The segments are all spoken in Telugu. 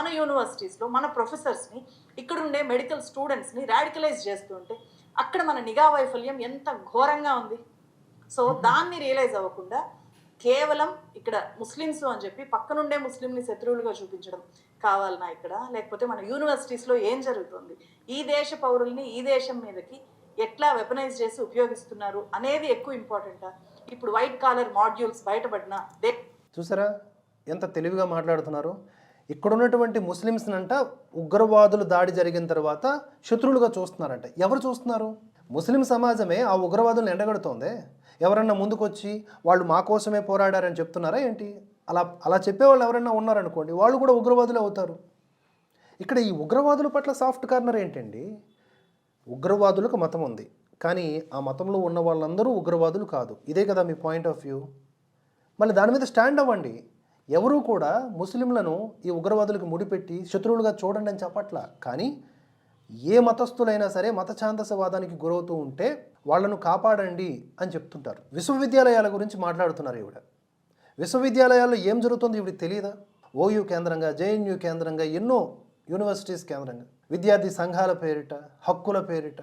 మన యూనివర్సిటీస్లో మన ప్రొఫెసర్స్ని ఇక్కడ ఉండే మెడికల్ స్టూడెంట్స్ని రాడికలైజ్ చేస్తుంటే అక్కడ మన నిఘా వైఫల్యం ఎంత ఘోరంగా ఉంది. సో దాన్ని రియలైజ్ అవ్వకుండా కేవలం ఇక్కడ ముస్లిమ్స్ అని చెప్పి పక్కనుండే ముస్లింని శత్రువులుగా చూపించడం కావాలన్నా ఇక్కడ లేకపోతే మన యూనివర్సిటీస్లో ఏం జరుగుతుంది? ఈ దేశ పౌరుల్ని ఈ దేశం మీదకి ఎట్లా వెపనైజ్ చేసి ఉపయోగిస్తున్నారు అనేది ఎక్కువ ఇంపార్టెంటా ఇప్పుడు వైట్ కాలర్ మాడ్యూల్స్ బయటపడిన దే చూసారా? ఎంత తెలివిగా మాట్లాడుతున్నారు? ఇక్కడ ఉన్నటువంటి ముస్లిమ్స్నంట ఉగ్రవాదులు దాడి జరిగిన తర్వాత శత్రువులుగా చూస్తున్నారంట. ఎవరు చూస్తున్నారు? ముస్లిం సమాజమే ఆ ఉగ్రవాదులను ఎండగడుతోంది. ఎవరన్నా ముందుకొచ్చి వాళ్ళు మా కోసమే పోరాడారని చెప్తున్నారా ఏంటి? అలా అలా చెప్పేవాళ్ళు ఎవరైనా ఉన్నారనుకోండి వాళ్ళు కూడా ఉగ్రవాదులు అవుతారు. ఇక్కడ ఈ ఉగ్రవాదుల పట్ల సాఫ్ట్ కార్నర్ ఏంటండి? ఉగ్రవాదులకు మతం ఉంది. కానీ ఆ మతంలో ఉన్న వాళ్ళందరూ ఉగ్రవాదులు కాదు. ఇదే కదా మీ పాయింట్ ఆఫ్ వ్యూ. మళ్ళీ దాని మీద స్టాండ్ అవ్వండి. ఎవరూ కూడా ముస్లింలను ఈ ఉగ్రవాదులకు ముడిపెట్టి శత్రువులుగా చూడండి అని చెప్పట్ల. కానీ ఏ మతస్థులైనా సరే మత ఛాందసవాదానికి గురవుతూ ఉంటే వాళ్ళను కాపాడండి అని చెప్తుంటారు. విశ్వవిద్యాలయాల గురించి మాట్లాడుతున్నారు ఈవిడ. విశ్వవిద్యాలయాల్లో ఏం జరుగుతుందో ఇవి తెలియదా ఓయూ కేంద్రంగా జేఎన్యూ కేంద్రంగా ఎన్నో యూనివర్సిటీస్ కేంద్రంగా. విద్యార్థి సంఘాల పేరిట హక్కుల పేరిట.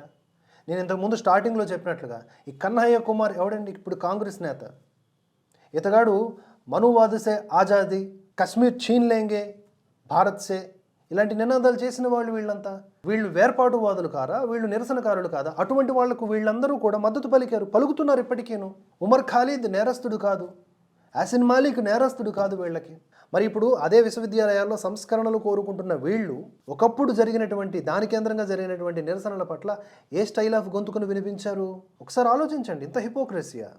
నేను ఇంతకుముందు స్టార్టింగ్లో చెప్పినట్లుగా ఈ కన్నయ్య కుమార్ ఎవడండి? ఇప్పుడు కాంగ్రెస్ నేత. ఇతగాడు మనువాదసే ఆజాదీ కశ్మీర్ చీన్ లేంగే భారత్ సే. ఇలాంటి నినాదాలు చేసిన వాళ్ళు వీళ్ళంతా. వీళ్ళు వేర్పాటువాదులు కారా వీళ్ళు నిరసనకారులు కాదా? అటువంటి వాళ్ళకు వీళ్ళందరూ కూడా మద్దతు పలికారు. పలుకుతున్నారు ఇప్పటికేను. ఉమర్ ఖాలీద్ నేరస్తుడు కాదు. యాసిన్ మాలిక్ నేరస్తుడు కాదు వీళ్ళకి. మరి ఇప్పుడు అదే విశ్వవిద్యాలయాల్లో సంస్కరణలు కోరుకుంటున్న వీళ్ళు ఒకప్పుడు జరిగినటువంటి దాని కేంద్రంగా జరిగినటువంటి నిరసనల పట్ల ఏ స్టైల్ ఆఫ్ గొంతుకును వినిపించారు? ఒకసారి ఆలోచించండి. ఇంత హిపోక్రసియా?